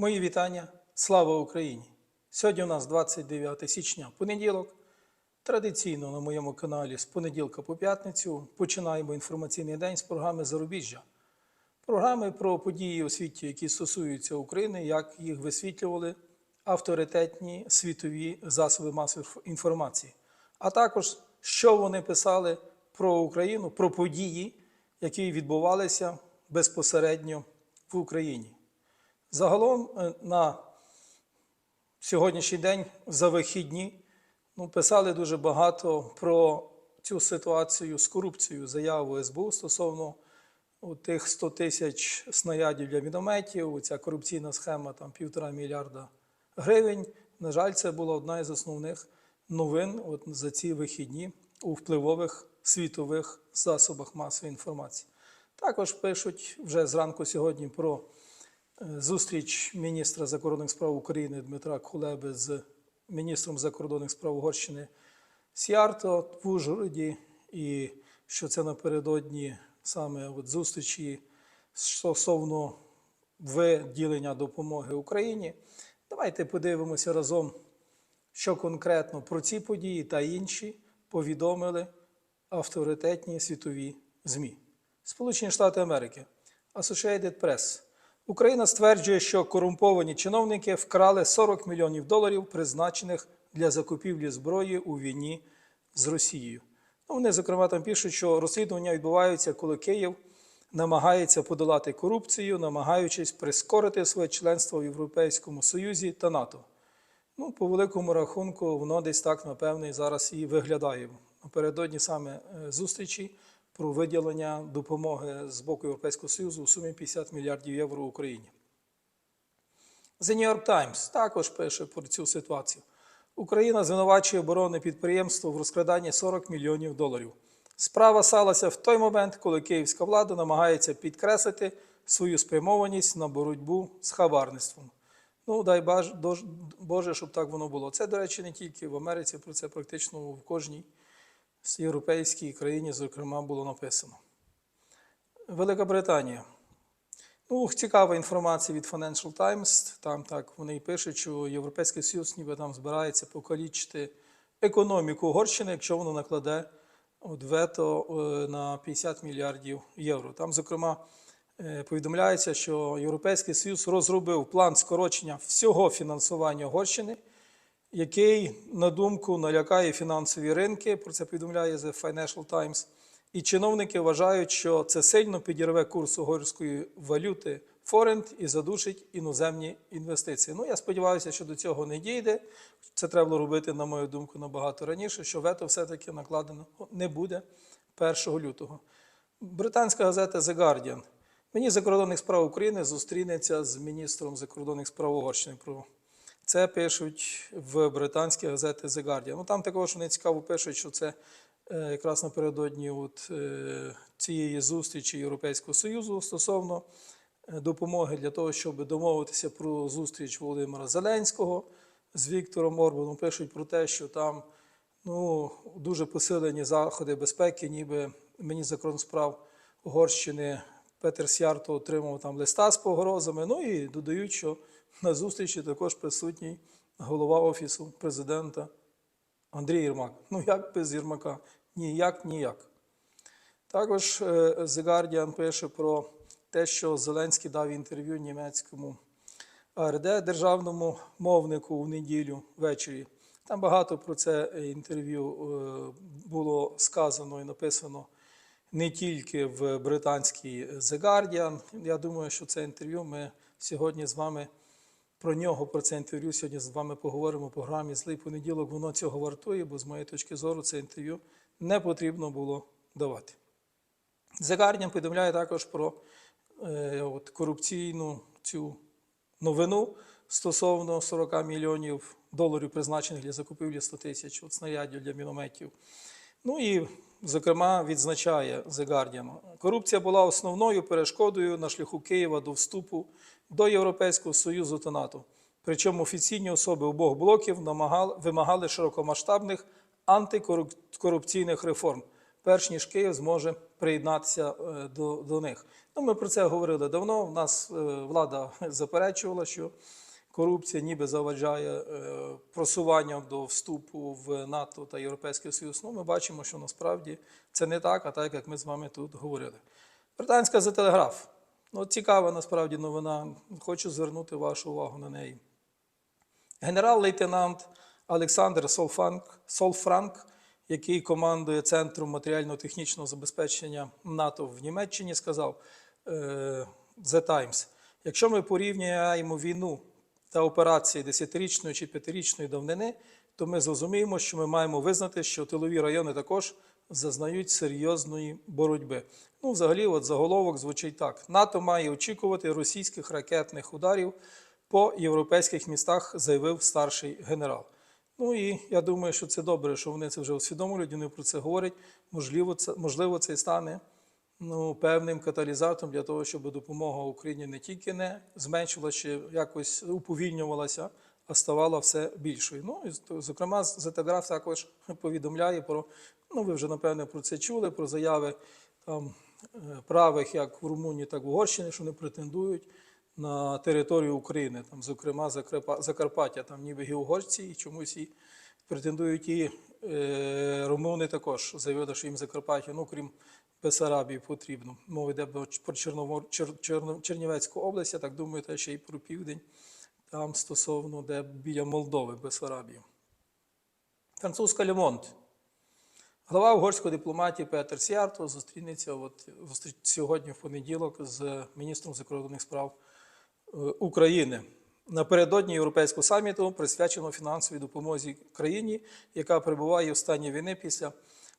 Мої вітання. Слава Україні! Сьогодні у нас 29 січня, понеділок. Традиційно на моєму каналі з понеділка по п'ятницю починаємо інформаційний день з програми Зарубіжжя. Програми про події у світі, які стосуються України, як їх висвітлювали авторитетні світові засоби масової інформації, а також що вони писали про Україну, про події, які відбувалися безпосередньо в Україні. Загалом е, на сьогоднішній день за вихідні ну, писали дуже багато про цю ситуацію з корупцією, заяву СБУ стосовно тих 100 тисяч снарядів для мінометів, ця корупційна схема там півтора мільярда гривень. На жаль, це була одна із основних новин от за ці вихідні у впливових світових засобах масової інформації. Також пишуть вже зранку сьогодні про зустріч міністра закордонних справ України Дмитра Кулеби з міністром закордонних справ Угорщини Сіарто в Ужгороді, і що це напередодні саме от зустрічі стосовно виділення допомоги Україні. Давайте подивимося разом, що конкретно про ці події та інші повідомили авторитетні світові ЗМІ. Сполучені Штати Америки, Associated Press. Україна стверджує, що корумповані чиновники вкрали 40 мільйонів доларів, призначених для закупівлі зброї у війні з Росією. Ну, вони, зокрема, там пишуть, що розслідування відбуваються, коли Київ намагається подолати корупцію, намагаючись прискорити своє членство в Європейському Союзі та НАТО. Ну, по великому рахунку, воно десь так, напевно, і зараз і виглядає. Напередодні саме е, зустрічі про виділення допомоги з боку Європейського Союзу у сумі 50 мільярдів євро Україні. The New York Times також пише про цю ситуацію. Україна звинувачує оборонне підприємство в розкраданні 40 мільйонів доларів. Справа сталася в той момент, коли київська влада намагається підкреслити свою спрямованість на боротьбу з хабарництвом. Ну, дай Боже, щоб так воно було. Це, до речі, не тільки в Америці, про це практично в кожній з європейській країні, зокрема, було написано. Велика Британія. Ну, цікава інформація від Financial Times. Там так вони і пишуть, що Європейський Союз ніби там збирається покалічити економіку Угорщини, якщо воно накладе от вето е, на 50 мільярдів євро. Там, зокрема, е, повідомляється, що Європейський Союз розробив план скорочення всього фінансування Угорщини, який, на думку, налякає фінансові ринки. Про це повідомляє The Financial Times. І чиновники вважають, що це сильно підірве курс угорської валюти форент і задушить іноземні інвестиції. Ну, я сподіваюся, що до цього не дійде. Це треба було робити, на мою думку, набагато раніше, що вето все-таки накладено не буде 1 лютого. Британська газета The Guardian. Мені закордонних справ України зустрінеться з міністром закордонних справ Угорщини. Про це пишуть в британській газеті The Guardian. Ну там також вони цікаво пишуть, що це е, якраз напередодні от, е, цієї зустрічі Європейського Союзу стосовно е, допомоги для того, щоб домовитися про зустріч Володимира Зеленського з Віктором Орбаном. Пишуть про те, що там ну, дуже посилені заходи безпеки, ніби мені закордонних справ Угорщини Петер Сярто отримав там листа з погрозами. Ну і додають, що на зустрічі також присутній голова Офісу президента Андрій Єрмак. Ну як без Єрмака? Ніяк, ніяк. Також е, The Guardian пише про те, що Зеленський дав інтерв'ю німецькому АРД державному мовнику в неділю ввечері. Там багато про це інтерв'ю е, було сказано і написано не тільки в британській The Guardian. Я думаю, що це інтерв'ю ми сьогодні з вами про нього, про це інтерв'ю сьогодні з вами поговоримо в програмі Злий понеділок. Воно цього вартує, бо з моєї точки зору це інтерв'ю не потрібно було давати. Guardian повідомляє також про е, от, корупційну цю новину стосовно 40 мільйонів доларів, призначених для закупівлі 100 тисяч от, снарядів для мінометів. Ну і, зокрема, відзначає The Guardian, корупція була основною перешкодою на шляху Києва до вступу до Європейського Союзу та НАТО. Причому офіційні особи обох блоків вимагали широкомасштабних антикорупційних реформ. перш ніж Київ зможе приєднатися е, до, до них. Ну, ми про це говорили давно. У нас е, влада заперечувала, що корупція ніби заважає е, просуванням до вступу в НАТО та Європейський Союз. Ну, ми бачимо, що насправді це не так, а так, як ми з вами тут говорили. Британська за телеграф. Ну, цікава насправді новина. Хочу звернути вашу увагу на неї. Генерал-лейтенант Олександр Солфанк, Солфранк, який командує Центром матеріально-технічного забезпечення НАТО в Німеччині, сказав е, The Times, якщо ми порівняємо війну та операції 10-річної чи 5-річної давнини, то ми зрозуміємо, що ми маємо визнати, що тилові райони також зазнають серйозної боротьби. Ну, взагалі, от заголовок звучить так: НАТО має очікувати російських ракетних ударів по європейських містах, заявив старший генерал. Ну і я думаю, що це добре, що вони це вже усвідомлюють, вони про це говорять. Можливо, це можливо, це і стане ну, певним каталізатором для того, щоб допомога Україні не тільки не зменшувалася, чи якось уповільнювалася, а ставала все більшою. Ну і зокрема, Зетеграф також повідомляє про ну, ви вже напевне про це чули, про заяви там е, правих як в Румунії, так в Угорщині, що вони претендують на територію України, там, зокрема Закарпа- Закарпаття, там ніби і угорці, і чомусь і претендують і е, румуни також заявили, що їм Закарпаття, ну крім Бесарабії, потрібно. Мова йде про Чорномор, Чер, Чорно- Чернівецьку область, я так думаю, та ще й про південь, там стосовно де біля Молдови, Бесарабії. Французька Лемонт. Глава угорської дипломатії Петер Сіарто зустрінеться от, сьогодні в понеділок з міністром закордонних справ е, України напередодні європейського саміту, присвяченого фінансовій допомозі країні, яка перебуває в стані війни після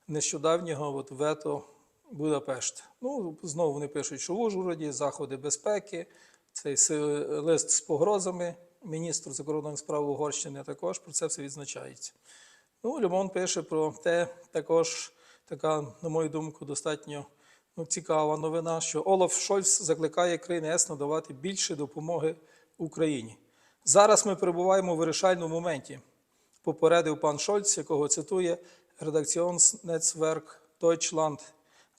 нещодавнього от, вето Будапешт. Ну, знову вони пишуть, що в Ужгороді заходи безпеки, цей лист з погрозами міністру закордонних справ Угорщини також про це все відзначається. Ну, Льомон пише про те, також така, на мою думку, достатньо ну, цікава новина, що Олаф Шольц закликає країни ЕС надавати більше допомоги Україні. Зараз ми перебуваємо в вирішальному моменті, попередив пан Шольц, якого цитує редакціон Redaktionsnetzwerk Deutschland.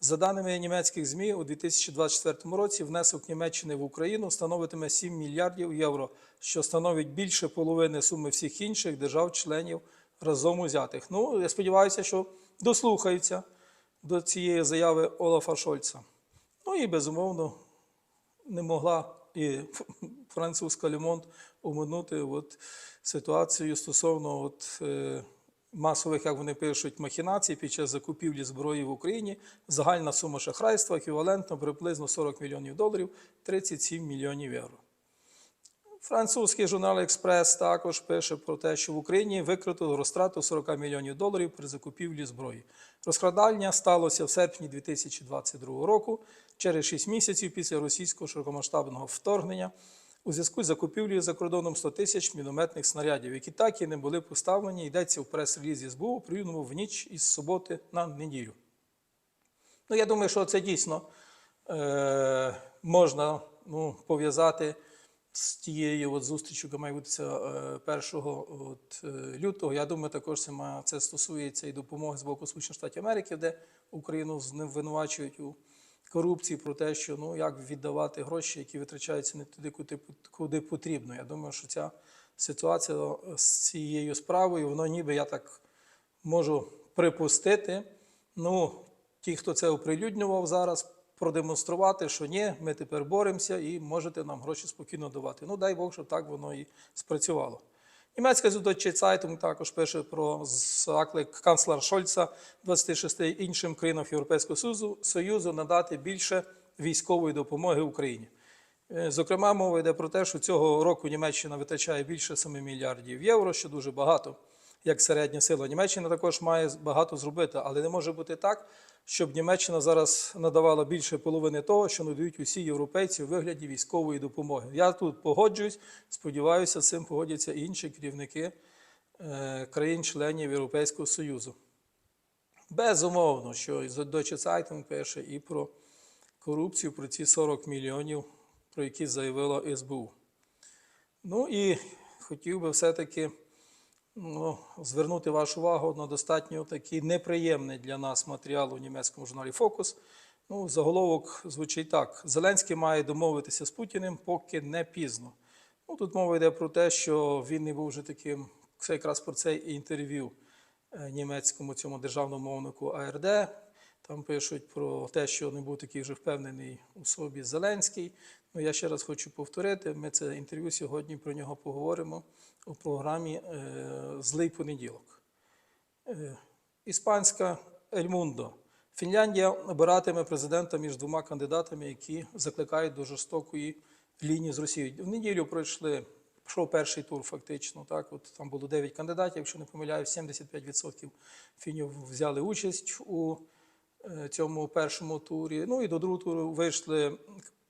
За даними німецьких ЗМІ, у 2024 році внесок Німеччини в Україну становитиме 7 мільярдів євро, що становить більше половини суми всіх інших держав-членів разом узятих. Ну, я сподіваюся, що дослухаються до цієї заяви Олафа Шольца. Ну і безумовно не могла і французька Лемонт оминути от ситуацію стосовно от, е, масових, як вони пишуть, махінацій під час закупівлі зброї в Україні. Загальна сума шахрайства еквівалентно приблизно 40 мільйонів доларів, 37 мільйонів євро. Французький журнал Експрес також пише про те, що в Україні викрито розтрату 40 мільйонів доларів при закупівлі зброї. Розкрадання сталося в серпні 2022 року, через 6 місяців після російського широкомасштабного вторгнення, у зв'язку з закупівлею за кордоном 100 тисяч мінометних снарядів, які так і не були поставлені, йдеться в прес-релізі СБУ, оприлюдненому в ніч із суботи на неділю. Ну, я думаю, що це дійсно е, можна ну, пов'язати з тією от зустрічю, яка має бутися е, 1 от, е, лютого. Я думаю, також це, стосується і допомоги з боку Сполучених Штатів Америки, де Україну з ним винувачують у корупції про те, що ну як віддавати гроші, які витрачаються не туди, куди, куди потрібно. Я думаю, що ця ситуація з цією справою, воно ніби я так можу припустити. Ну, ті, хто це оприлюднював зараз, продемонструвати, що ні, ми тепер боремося і можете нам гроші спокійно давати. Ну, дай Бог, щоб так воно і спрацювало. Німецька Süddeutsche Zeitung також пише про заклик канцлера Шольца 26 іншим країнам Європейського Союзу, надати більше військової допомоги Україні. Е, Зокрема, мова йде про те, що цього року Німеччина витрачає більше 7 мільярдів євро, що дуже багато, як середня сила. Німеччина також має багато зробити, але не може бути так, щоб Німеччина зараз надавала більше половини того, що надають усі європейці у вигляді військової допомоги. Я тут погоджуюсь, сподіваюся, з цим погодяться і інші керівники е, країн-членів Європейського Союзу. Безумовно, що Deutsche Zeitung пише і про корупцію, про ці 40 мільйонів, про які заявила СБУ. Ну і хотів би все-таки ну, звернути вашу увагу на достатньо такий неприємний для нас матеріал у німецькому журналі Фокус. Ну, заголовок звучить так: Зеленський має домовитися з Путіним, поки не пізно. Ну, тут мова йде про те, що він не був вже таким, це якраз про це інтерв'ю е, німецькому цьому державному мовнику АРД. Там пишуть про те, що не був такий вже впевнений у собі Зеленський. Ну, я ще раз хочу повторити, ми це інтерв'ю сьогодні про нього поговоримо у програмі е, Злий понеділок. Е, Іспанська Ельмундо. Фінляндія обиратиме президента між двома кандидатами, які закликають до жорстокої лінії з Росією. В неділю пройшли, пройшов перший тур, фактично. Так, от там було 9 кандидатів, якщо не помиляюсь, 75% фінів взяли участь у цьому першому турі. Ну і до другого туру вийшли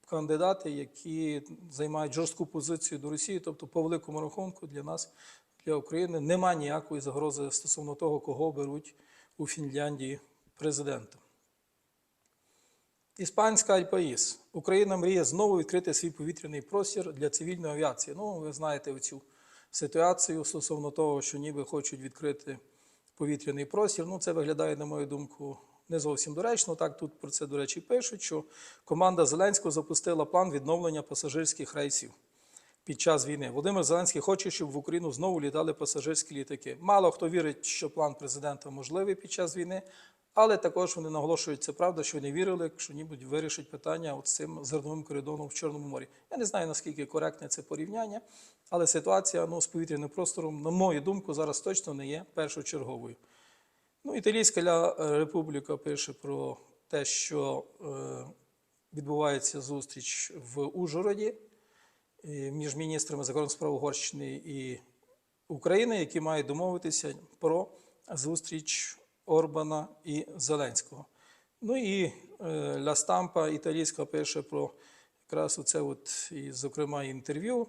кандидати, які займають жорстку позицію до Росії. Тобто, по великому рахунку для нас, для України, немає ніякої загрози стосовно того, кого беруть у Фінляндії президентом. Іспанська Альпаїс. Україна мріє знову відкрити свій повітряний простір для цивільної авіації. Ну, ви знаєте цю ситуацію стосовно того, що ніби хочуть відкрити повітряний простір. Ну, це виглядає, на мою думку, не зовсім доречно. Так, тут про це, до речі, пишуть, що команда Зеленського запустила план відновлення пасажирських рейсів під час війни. Володимир Зеленський хоче, щоб в Україну знову літали пасажирські літаки. Мало хто вірить, що план президента можливий під час війни, але також вони наголошують, це правда, що не вірили, що нібудь вирішить питання от цим зерновим коридором в Чорному морі. Я не знаю, наскільки коректне це порівняння, але ситуація ну, з повітряним простором, на мою думку, зараз точно не є першочерговою. Ну, Італійська Республіка пише про те, що е, відбувається зустріч в Ужгороді між міністрами закордонних справ Угорщини і України, які мають домовитися про зустріч Орбана і Зеленського. Ну і е, Ля Стампа італійська пише про якраз оце, от, і, зокрема, інтерв'ю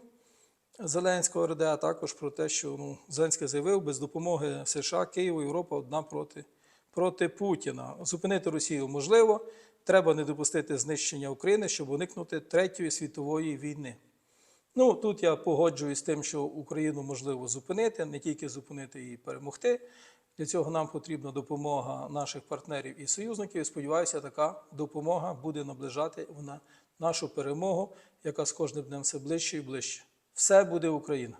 Зеленського РД, а також про те, що ну, Зеленський заявив, без допомоги США, Києва, Європа одна проти, проти Путіна. Зупинити Росію можливо, треба не допустити знищення України, щоб уникнути Третьої світової війни. Ну, тут я погоджуюсь з тим, що Україну можливо зупинити, не тільки зупинити і перемогти. Для цього нам потрібна допомога наших партнерів і союзників. Сподіваюся, така допомога буде наближати вона нашу перемогу, яка з кожним днем все ближче і ближче. Все буде Україна!